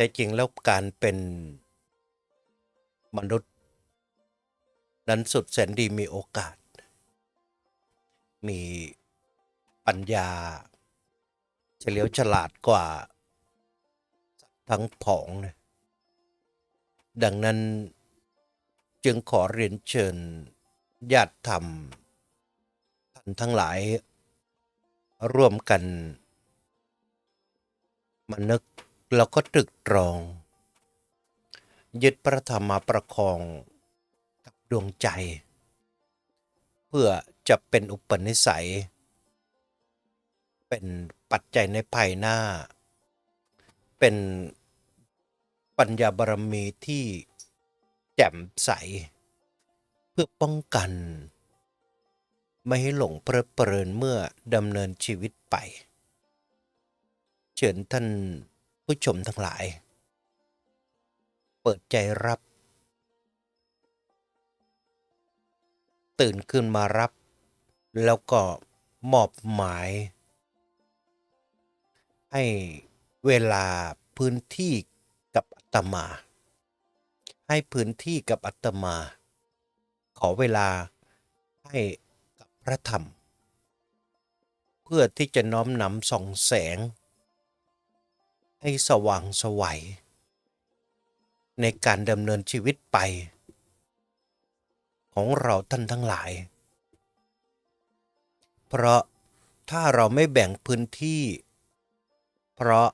แต่จริงแล้วการเป็นมนุษย์ นั้นสุดแสนดีมีโอกาส มีปัญญาเฉลียวฉลาดกว่า ทั้งผองนะดังนั้นจึงขอเรียนเชิญญาติธรรมท่านทั้งหลาย ร่วมกันมานึก แล้วก็ตรึกตรอง ยึดพระธรรมมาประคองกับดวงใจ เพื่อจะเป็นอุปนิสัย เป็นปัจจัยในภายหน้า เป็นปัญญาบารมีที่แจ่มใส เพื่อป้องกัน ไม่ให้หลงเพลิดเพลินเมื่อดำเนินชีวิตไป เชิญท่าน ผู้ชมทั้งหลาย เปิดใจรับ ตื่นขึ้นมารับ แล้วก็มอบหมาย ให้เวลาพื้นที่กับอาตมา ให้พื้นที่กับอาตมา ขอเวลาให้กับพระธรรม เพื่อที่จะน้อมนำส่องแสง ให้สว่างสวัย ในการดำเนินชีวิตไป ของเราท่านทั้งหลาย เพราะถ้าเราไม่แบ่งพื้นที่ เพราะ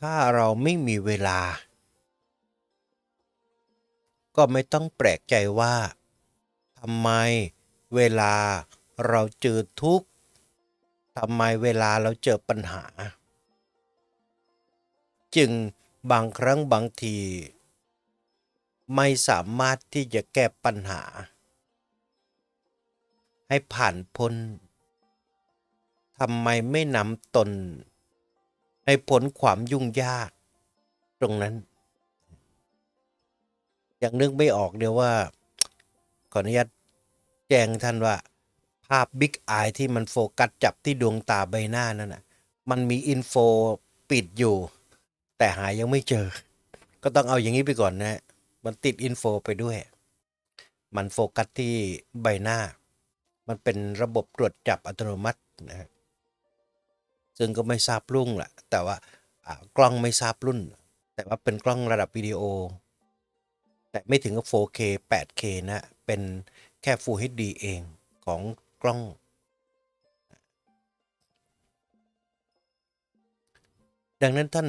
ถ้าเราไม่มีเวลา ก็ไม่ต้องแปลกใจว่าทำไมเวลาเราเจอทุกข์ทำไมเวลาเราเจอปัญหา จึงบางครั้งบางที ไม่สามารถที่จะแก้ปัญหา ให้ผ่านพ้นทำไมไม่นำตน ให้พ้นความยุ่งยาก ตรงนั้น ยังนึกไม่ออกเดียวว่า ขออนุญาตแจ้งท่านว่า ภาพบิ๊กไอที่มันโฟกัสจับที่ดวงตาใบหน้านั่นน่ะมันมีอินโฟปิดอยู่ แต่หายังไม่เจอ ก็ต้องเอาอย่างนี้ไปก่อนนะ มันติดอินโฟไปด้วย มันโฟกัสที่ใบหน้า มันเป็นระบบตรวจจับอัตโนมัตินะฮะซึ่งก็ไม่ทราบรุ่งแหละแต่ว่ากล้องไม่ทราบรุ่น แต่ว่าเป็นกล้องระดับวิดีโอ แต่ไม่ถึงกับ 4K 8K นะ เป็นแค่ Full HD เองของกล้องดังนั้นท่าน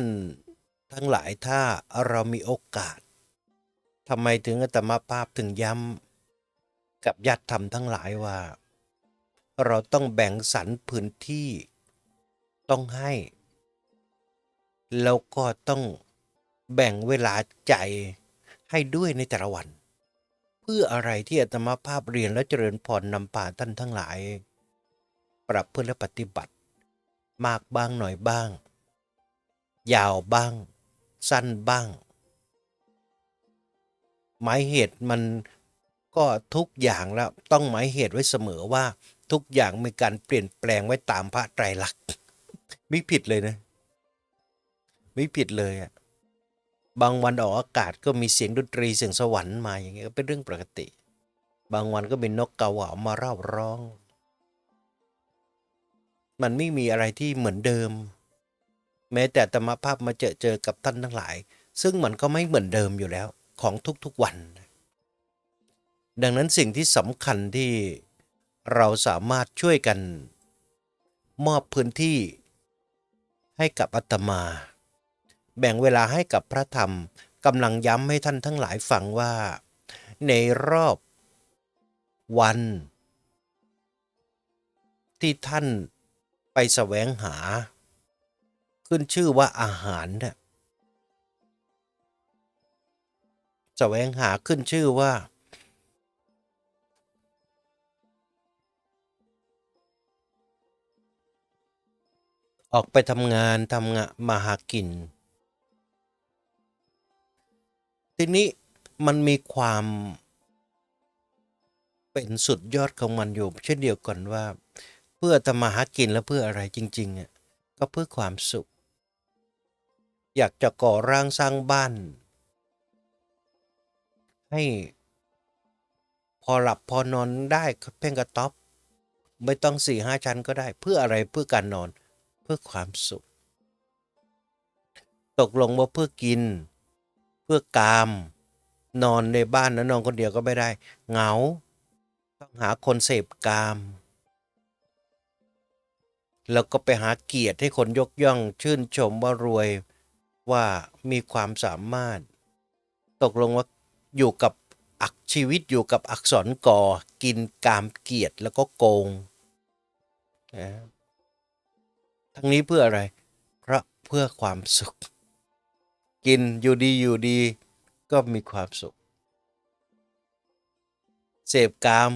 ทั้งหลายถ้าเรามีโอกาสทำไมถึงอาตมาภาพถึงย้ำกับญาติธรรมทั้งหลายว่า เราต้องแบ่งสรรพื้นที่ต้องให้ แล้วก็ต้องแบ่งเวลาใจให้ด้วยในแต่ละวัน เพื่ออะไรที่อาตมาภาพเรียนและเจริญพรนำป่าท่านทั้งหลาย ปรับเพื่อและปฏิบัติ มากบ้างหน่อยบ้าง ยาวบ้าง สั้นบ้าง หมายเหตุมันก็ทุกอย่างแล้วต้องหมายเหตุไว้เสมอว่าทุกอย่างมีการเปลี่ยนแปลงไว้ตามพระไตรลักษณ์ไม่ผิดเลยนะ ไม่ผิดเลยอะบางวันออกอากาศก็มีเสียงดนตรีเสียงสวรรค์มาอย่างเงี้ยก็เป็นเรื่องปกติ บางวันก็เป็นนกกาหวามาเร่าร้อง มันไม่มีอะไรที่เหมือนเดิม แม้แต่ธรรมภาพมาเจอเจอกับท่านทั้งหลาย ซึ่งมันก็ไม่เหมือนเดิมอยู่แล้วของทุกๆวัน ดังนั้นสิ่งที่สำคัญที่เราสามารถช่วยกันมอบพื้นที่ให้กับอาตมา แบ่งเวลาให้กับพระธรรมกำลังย้ำให้ท่านทั้งหลายฟังว่า ในรอบวัน ที่ท่านไปแสวงหา ขึ้นชื่อว่าอาหารเนี่ยแสวงหาขึ้นชื่อว่า ออกไปทำงานทำงานมาหากิน ทีนี้มันมีความเป็นสุดยอดของมันอยู่ เช่นเดียวกันว่า เพื่อทำมาหากินแล้วเพื่ออะไรจริงๆอะก็เพื่อความสุข อยากจะก่อร่างสร้างบ้าน ให้พอหลับพอนอนได้เพ่งกระต๊อบไม่ต้องสี่ห้าชั้นก็ได้ เพื่ออะไรเพื่อการนอนเพื่อความสุข ตกลงว่าเพื่อกิน เพื่อกาม นอนในบ้านนะนอนคนเดียวก็ไม่ได้ เหงา ต้องหาคนเสพกาม แล้วก็ไปหาเกียรติให้คนยกย่องชื่นชมว่ารวย ว่ามีความสามารถ ตกลงว่าอยู่กับอักชีวิตอยู่กับอักษรกอกินกามเกียรติแล้วก็โกงนะทั้งนี้เพื่ออะไร เพราะเพื่อความสุข กินอยู่ดีอยู่ดี ก็มีความสุข เสพกาม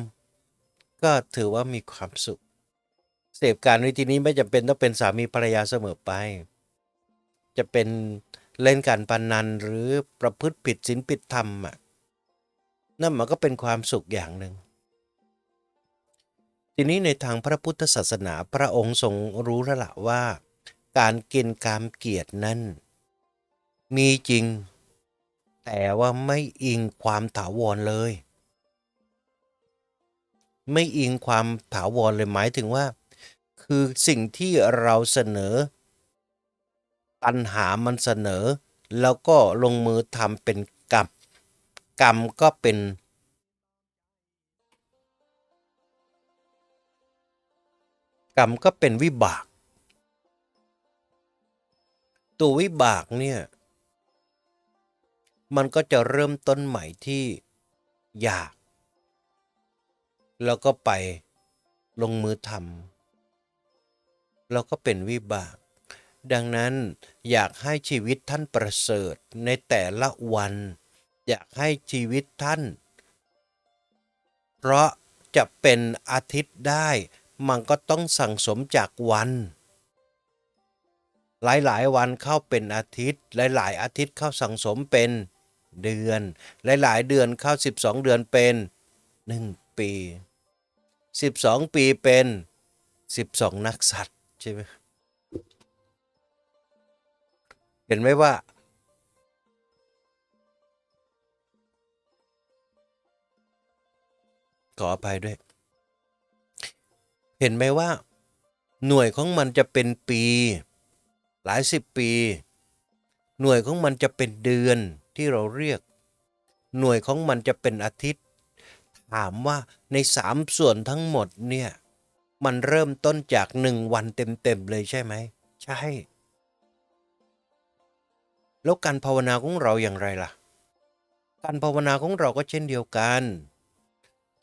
ก็ถือว่ามีความสุข เสพการในที่นี้ไม่จำเป็นต้องเป็นสามีภรรยาเสมอไป จะเป็น เล่นการพนนันหรือประพฤติผิดศีลผิดธรรมอะนั่นมันก็เป็นความสุขอย่างหนึ่ง ทีนี้ในทางพระพุทธศาสนาพระองค์ทรงรู้แล้วละว่า การกินกามเกียรตินั้น มีจริง แต่ว่าไม่อิงความถาวรเลย ไม่อิงความถาวรเลยหมายถึงว่า คือสิ่งที่เราเสนอ ตัณหามันเสนอ แล้วก็ลงมือทำเป็นกรรม กรรมก็เป็นกรรมก็เป็นวิบาก ตัววิบากเนี่ย มันก็จะเริ่มต้นใหม่ที่อยาก แล้วก็ไปลงมือทำแล้วก็เป็นวิบาก ดังนั้นอยากให้ชีวิตท่านประเสริฐในแต่ละวัน อยากให้ชีวิตท่าน เพราะจะเป็นอาทิตย์ได้ มันก็ต้องสั่งสมจากวัน หลายๆ วันเข้าเป็นอาทิตย์ หลาย ๆ อาทิตย์เข้าสั่งสมเป็นเดือน หลาย ๆ เดือนเข้า 12 เดือนเป็น 1 ปี 12 ปีเป็น 12 นักสัตว์ใช่ไหม เห็นไหมว่า ขออภัยด้วย เห็นไหมว่า หน่วยของมันจะเป็นปี หลายสิบปี หน่วยของมันจะเป็นเดือนที่เราเรียก หน่วยของมันจะเป็นอาทิตย์ ถามว่าในสามส่วนทั้งหมดเนี่ย มันเริ่มต้นจากหนึ่งวันเต็มๆเลยใช่ไหม ใช่ แล้วการภาวนาของเราอย่างไรล่ะ การภาวนาของเราก็เช่นเดียวกัน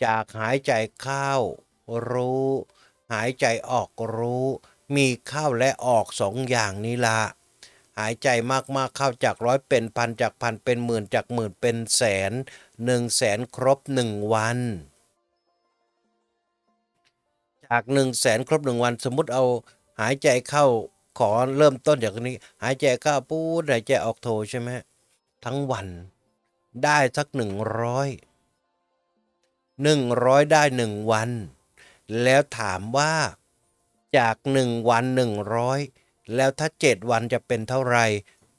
จากหายใจเข้ารู้ หายใจออกรู้ มีเข้าและออกสองอย่างนี้ละหายใจมากๆเข้าจากร้อยเป็นพันจากพันเป็นหมื่นจากหมื่นเป็นแสนหนึ่งแสนครบหนึ่งวัน จากหนึ่งแสนครบหนึ่งวัน สมมุติเอาหายใจเข้า ขอเริ่มต้นจากนี้ หายใจเข้าปูดหายใจออกโทใช่ไหมทั้งวันได้สักหนึ่งร้อยหนึ่งร้อยได้หนึ่งวัน แล้วถามว่าจากหนึ่งวันหนึ่งร้อยแล้วถ้าเจ็ดวันจะเป็นเท่าไหร่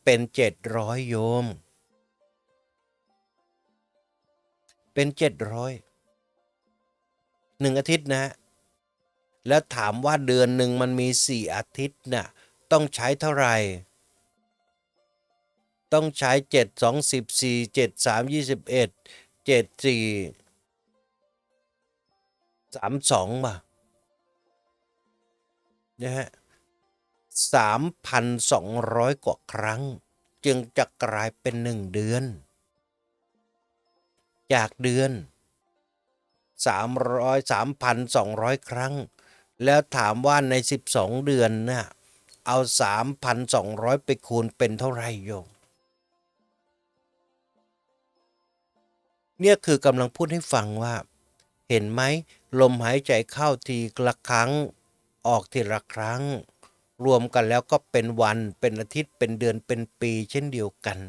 เป็นเจ็ดร้อยโยม เป็นเจ็ดร้อยหนึ่งอาทิตย์นะ แล้วถามว่าเดือนหนึ่งมันมีสี่อาทิตย์น่ะ ต้องใช้เท่าไหร่ ต้องใช้เจ็ดสองสิบสี่เจ็ดสามยี่สิบเอ็ดเจ็ดสี่สามสองมานะฮะสามพันสองร้อยกว่าครั้ง จึงจะกลายเป็นหนึ่งเดือน จากเดือนสามร้อยสามพันสองร้อยครั้ง แล้วถามว่าในสิบสองเดือนน่ะ เอาสามพันสองร้อยไปคูณเป็นเท่าไรโยม เนี่ยคือกำลังพูดให้ฟังว่า เห็นไหมลมหายใจเข้าทีละครั้ง ออกทีละครั้ง รวมกันแล้วก็เป็นวันเป็นอาทิตย์เป็นเดือนเป็นปีเช่นเดียวกัน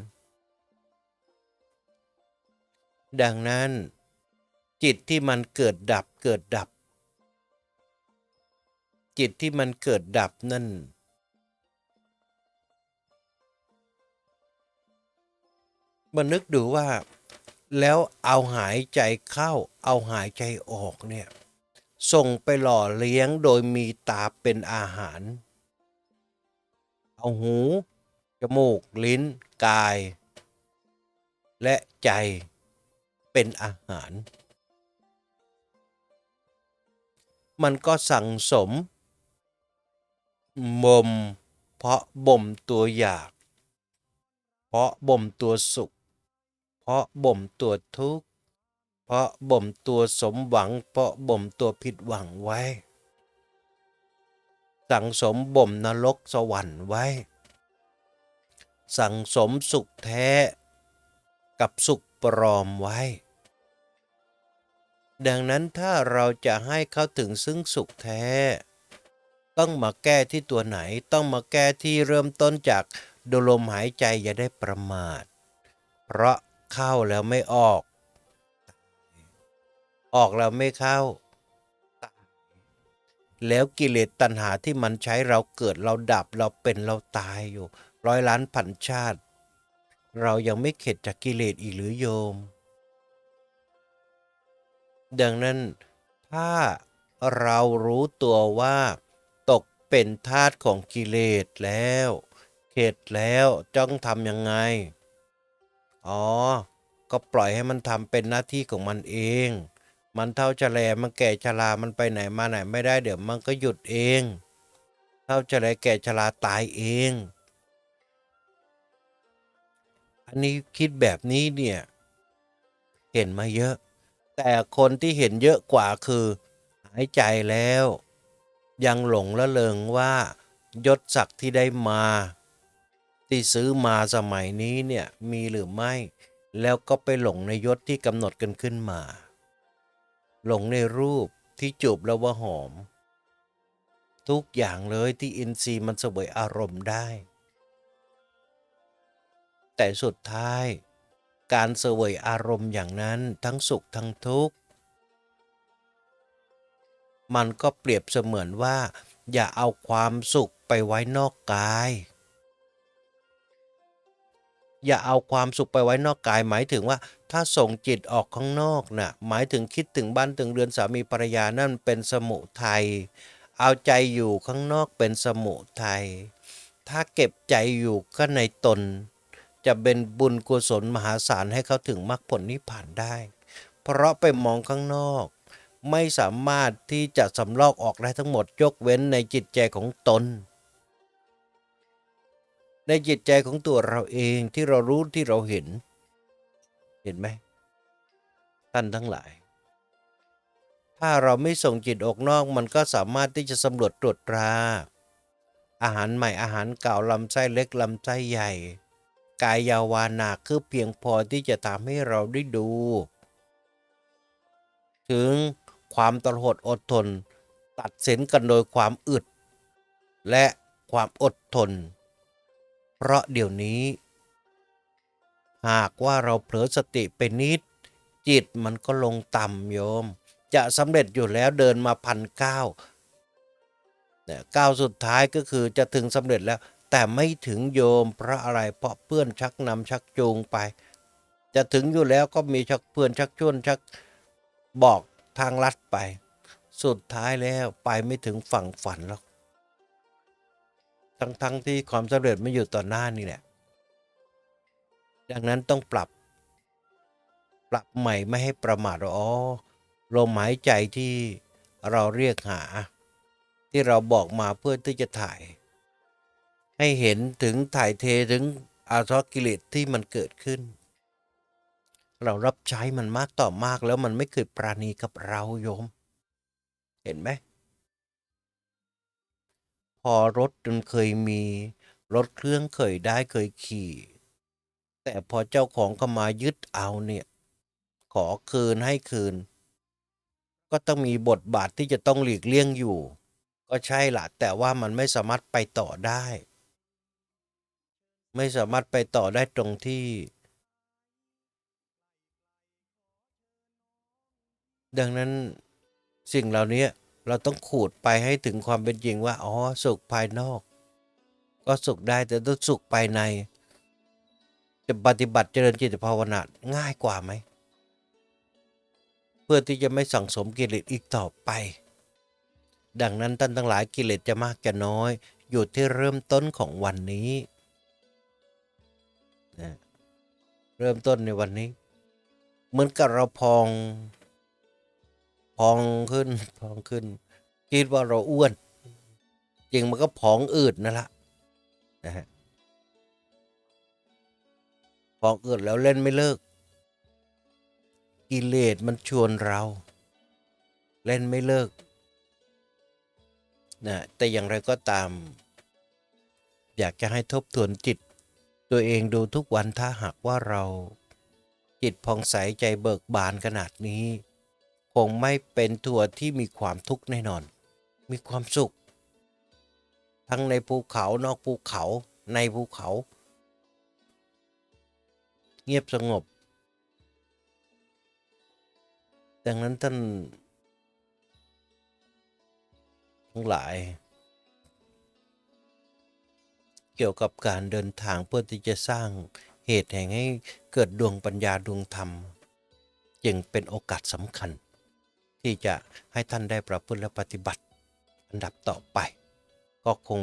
ดังนั้น จิตที่มันเกิดดับเกิดดับจิตที่มันเกิดดับนั่น มานึกดูว่าแล้วเอาหายใจเข้า เอาหายใจออกเนี่ย ส่งไปหล่อเลี้ยงโดยมีตาเป็นอาหาร เอาหู จมูก ลิ้น กาย และใจเป็นอาหาร มันก็สั่งสมบ่มเพราะบ่มตัวอยาก เพราะบ่มตัวสุข เพราะบ่มตัวทุกข์ เพราะบ่มตัวสมหวัง เพราะบ่มตัวผิดหวังไว้ สั่งสมบ่มนรกสวรรค์ไว้ สั่งสมสุขแท้กับสุขปลอมไว้ ดังนั้นถ้าเราจะให้เข้าถึงซึ่งสุขแท้ ต้องมาแก้ที่ตัวไหนต้องมาแก้ที่เริ่มต้นจากดูลมหายใจอย่าได้ประมาท เพราะ เข้าแล้วไม่ออก ออกแล้วไม่เข้า แล้วกิเลสตัณหาที่มันใช้เราเกิดเราดับเราเป็นเราตายอยู่ ร้อยล้านพันชาติ เรายังไม่เข็ดจากกิเลสอีกหรือโยม ดังนั้นถ้าเรารู้ตัวว่าตกเป็นทาสของกิเลสแล้ว เข็ดแล้วจ้องทำยังไง อ๋อ ก็ปล่อยให้มันทำเป็นหน้าที่ของมันเอง มันเท่าจะแลมันแก่ชรา มันไปไหนมาไหนไม่ได้เดี๋ยวมันก็หยุดเอง เท่าจะแลแก่ชราตายเอง อันนี้คิดแบบนี้เนี่ย เห็นมาเยอะ แต่คนที่เห็นเยอะกว่าคือ หายใจแล้ว ยังหลงละเลงว่ายศศักดิ์ที่ได้มา ที่ซื้อมาสมัยนี้เนี่ยมีหรือไม่ แล้วก็ไปหลงในยศที่กำหนดกันขึ้นมา หลงในรูปที่จูบแล้วว่าหอม ทุกอย่างเลยที่อินทรีย์มันเสวยอารมณ์ได้ แต่สุดท้าย การเสวยอารมณ์อย่างนั้นทั้งสุขทั้งทุกข์มันก็เปรียบเสมือนว่า อย่าเอาความสุขไปไว้นอกกาย อย่าเอาความสุขไปไว้นอกกาย หมายถึงว่า ถ้าส่งจิตออกข้างนอกน่ะหมายถึงคิดถึงบ้านถึงเรือนสามีภรรยานั่นเป็นสมุทัยเอาใจอยู่ข้างนอกเป็นสมุทัยถ้าเก็บใจอยู่ก็ในตน จะเป็นบุญกุศลมหาศาลให้เขาถึงมรรคผลนิพพานได้ เพราะไปมองข้างนอก ไม่สามารถที่จะสำลอกออกได้ทั้งหมดยกเว้นในจิตใจของตน ในจิตใจของตัวเราเองที่เรารู้ที่เราเห็น เห็นไหมท่านทั้งหลาย ถ้าเราไม่ส่งจิตออกนอกมันก็สามารถที่จะสำรวจตรวจตรา อาหารใหม่อาหารเก่าลำไส้เล็กลำไส้ใหญ่ กายยาวานาคือเพียงพอที่จะทำให้เราได้ดู ถึงความตลอดอดทน ตัดสินกันโดยความอึด และความอดทน เพราะเดี๋ยวนี้ หากว่าเราเผลอสติไปนิด จิตมันก็ลงต่ำโยม จะสำเร็จอยู่แล้วเดินมาพันเก้าเนี่ยก้าวสุดท้ายก็คือจะถึงสำเร็จแล้ว แต่ไม่ถึงโยมเพราะอะไรเพราะเพื่อนชักนำชักจูงไป จะถึงอยู่แล้วก็มีชักเพื่อนชักชวนชักบอกทางลัดไป สุดท้ายแล้วไปไม่ถึงฝั่งฝันหรอก ทั้งทั้งที่ความสำเร็จไม่อยู่ต่อหน้านี่แหละ ดังนั้นต้องปรับ ปรับใหม่ไม่ให้ประมาทว่าอ๋อลมหายใจที่เราเรียกหา ที่เราบอกมาเพื่อที่จะถ่าย ให้เห็นถึงถ่ายเทถึงอาสวกิเลสที่มันเกิดขึ้น เรารับใช้มันมากต่อมากแล้วมันไม่เคยปราณีกับเราโยม เห็นไหม อรถมันเคยมี รถเครื่องเคยได้เคยขี่ แต่พอเจ้าของก็มายึดเอาเนี่ย ขอคืนให้คืน ก็ต้องมีบทบาทที่จะต้องหลีกเลี่ยงอยู่ ก็ใช่ละแต่ว่ามันไม่สามารถไปต่อได้ ไม่สามารถไปต่อได้ตรงที่ ดังนั้นสิ่งเหล่านี้ เราต้องขูดไปให้ถึงความเป็นจริงว่าอ๋อสุขภายนอก ก็สุขได้แต่ต้องสุขภายใน จะปฏิบัติเจริญจิตภาวนาง่ายกว่าไหม เพื่อที่จะไม่สั่งสมกิเลสอีกต่อไป ดังนั้นท่านทั้งหลายกิเลสจะมากจะน้อย อยู่ที่เริ่มต้นของวันนี้นะเริ่มต้นในวันนี้ เหมือนกับเราพอง พองขึ้นพองขึ้น คิดว่าเราอ้วน จริงมันก็ผองอืดนั่นแหละนะฮะพองอืดแล้วเล่นไม่เลิก กิเลสมันชวนเรา เล่นไม่เลิกนะแต่อย่างไรก็ตาม อยากจะให้ทบทวนจิต ตัวเองดูทุกวันถ้าหากว่าเราจิตผ่องใสใจเบิกบานขนาดนี้ คงไม่เป็นทัวร์ที่มีความทุกข์แน่นอน มีความสุข ทั้งในภูเขานอกภูเขาในภูเขา เงียบสงบ ดังนั้นท่านทั้งหลาย เกี่ยวกับการเดินทางเพื่อที่จะสร้างเหตุแห่งให้เกิดดวงปัญญาดวงธรรม จึงเป็นโอกาสสำคัญ ที่จะให้ท่านได้ประพฤติและปฏิบัติ อันดับต่อไป ก็คง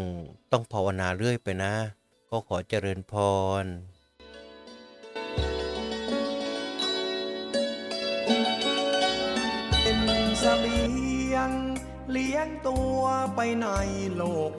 ต้องภาวนาเรื่อยไปนะ ก็ขอเจริญพรเป็นเสบียงเลี้ยงตัวไปในโลก